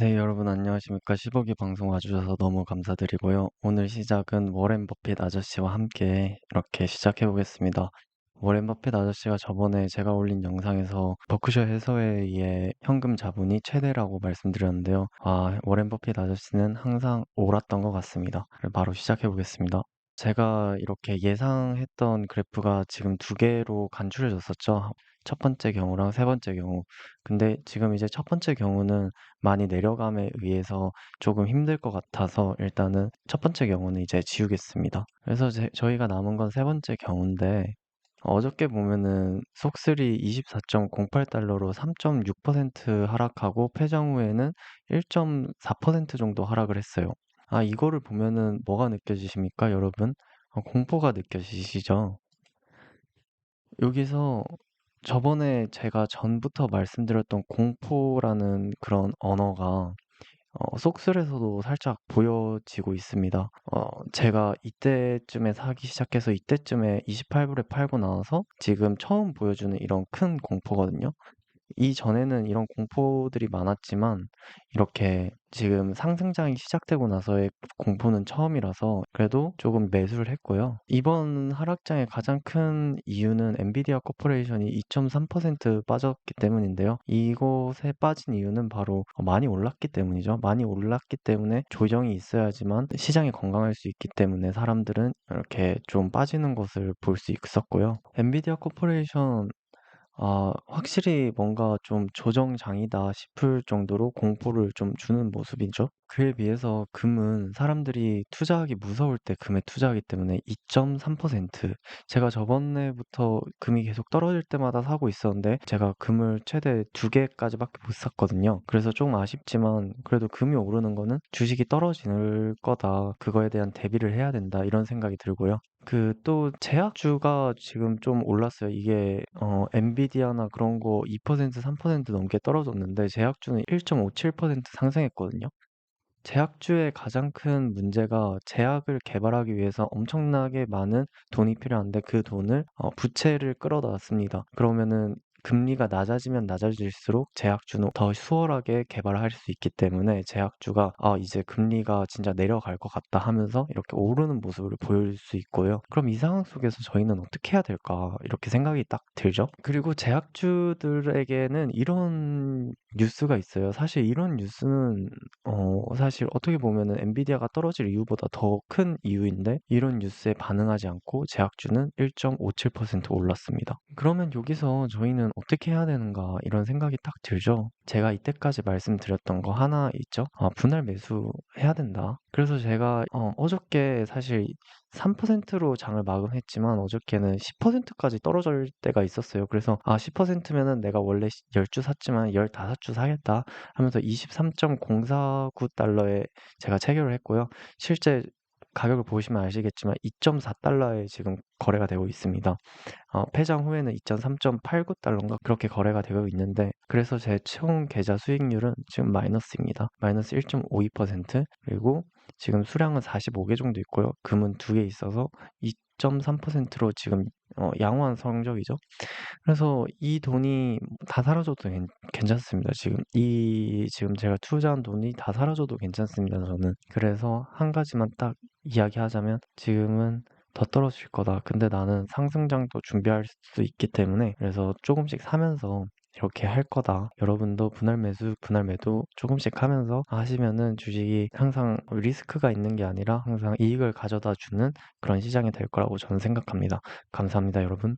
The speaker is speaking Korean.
네, 여러분 안녕하십니까. 15기 방송 와주셔서 너무 감사드리고요. 오늘 시작은 워렌 버핏 아저씨와 함께 이렇게 시작해 보겠습니다. 워렌 버핏 아저씨가 저번에 제가 올린 영상에서 버크셔 해서웨이의 현금 자본이 최대라고 말씀드렸는데요. 아, 워렌 버핏 아저씨는 항상 옳았던 것 같습니다. 바로 시작해 보겠습니다. 제가 이렇게 예상했던 그래프가 지금 두 개로 간추려졌었죠. 첫 번째 경우랑 세 번째 경우. 근데 지금 이제 첫 번째 경우는 많이 내려감에 의해서 조금 힘들 것 같아서 일단은 첫 번째 경우는 이제 지우겠습니다. 그래서 제, 저희가 남은 건세 번째 경우인데 어저께 보면은 속쓰리 24.08 달러로 3.6% 하락하고 폐장 후에는 1.4% 정도 하락을 했어요. 아, 이거를 보면은 뭐가 느껴지십니까, 여러분? 어, 공포가 느껴지시죠? 여기서 저번에 제가 전부터 말씀드렸던 공포라는 그런 언어가 어, 속술에서도 살짝 보여지고 있습니다. 어, 제가 이때쯤에 사기 시작해서 이때쯤에 28불에 팔고 나와서 지금 처음 보여주는 이런 큰 공포거든요. 이전에는 이런 공포들이 많았지만 이렇게 지금 상승장이 시작되고 나서의 공포는 처음이라서 그래도 조금 매수를 했고요. 이번 하락장의 가장 큰 이유는 엔비디아 코퍼레이션이 2.3% 빠졌기 때문인데요. 이곳에 빠진 이유는 바로 많이 올랐기 때문이죠. 많이 올랐기 때문에 조정이 있어야지만 시장이 건강할 수 있기 때문에 사람들은 이렇게 좀 빠지는 것을 볼 수 있었고요. 엔비디아 코퍼레이션 아 확실히 뭔가 좀 조정장이다 싶을 정도로 공포를 좀 주는 모습이죠. 그에 비해서 금은 사람들이 투자하기 무서울 때 금에 투자하기 때문에 2.3% 제가 저번에부터 금이 계속 떨어질 때마다 사고 있었는데 제가 금을 최대 두 개까지밖에 못 샀거든요. 그래서 좀 아쉽지만 그래도 금이 오르는 거는 주식이 떨어질 거다. 그거에 대한 대비를 해야 된다. 이런 생각이 들고요. 그 또 제약주가 지금 좀 올랐어요. 이게 어 엔비디아나 그런 거 2% 3% 넘게 떨어졌는데 제약주는 1.57% 상승했거든요. 제약주의 가장 큰 문제가 제약을 개발하기 위해서 엄청나게 많은 돈이 필요한데 그 돈을 어, 부채를 끌어다 습니다 그러면은 금리가 낮아지면 낮아질수록 제약주는 더 수월하게 개발할 수 있기 때문에 제약주가 아 이제 금리가 진짜 내려갈 것 같다 하면서 이렇게 오르는 모습을 보일 수 있고요. 그럼 이 상황 속에서 저희는 어떻게 해야 될까 이렇게 생각이 딱 들죠. 그리고 제약주들에게는 이런 뉴스가 있어요. 사실 이런 뉴스는 어 사실 어떻게 보면은 엔비디아가 떨어질 이유보다 더 큰 이유인데 이런 뉴스에 반응하지 않고 제약주는 1.57% 올랐습니다. 그러면 여기서 저희는 어떻게 해야 되는가 이런 생각이 딱 들죠. 제가 이때까지 말씀드렸던 거 하나 있죠. 아, 분할 매수 해야 된다. 그래서 제가 어, 어저께 사실 3%로 장을 마감했지만 어저께는 10%까지 떨어질 때가 있었어요. 그래서 아 10%면은 내가 원래 10주 샀지만 15주 사겠다 하면서 23.049달러에 제가 체결을 했고요. 실제 가격을 보시면 아시겠지만 2.4달러에 지금 거래가 되고 있습니다. 어, 폐장 후에는 2.3.89달러인가 그렇게 거래가 되고 있는데 그래서 제 총 계좌 수익률은 지금 마이너스입니다. 마이너스 1.52% 그리고 지금 수량은 45개 정도 있고요. 금은 2개 있어서 2.3%로 지금 어, 양호한 성적이죠. 그래서 이 돈이 다 사라져도 괜, 괜찮습니다. 지금 이 지금 제가 투자한 돈이 다 사라져도 괜찮습니다. 저는 그래서 한 가지만 딱 이야기하자면 지금은 더 떨어질 거다. 근데 나는 상승장도 준비할 수 있기 때문에 그래서 조금씩 사면서 이렇게 할 거다. 여러분도 분할 매수, 분할 매도 조금씩 하면서 하시면은 주식이 항상 리스크가 있는 게 아니라 항상 이익을 가져다 주는 그런 시장이 될 거라고 저는 생각합니다. 감사합니다, 여러분.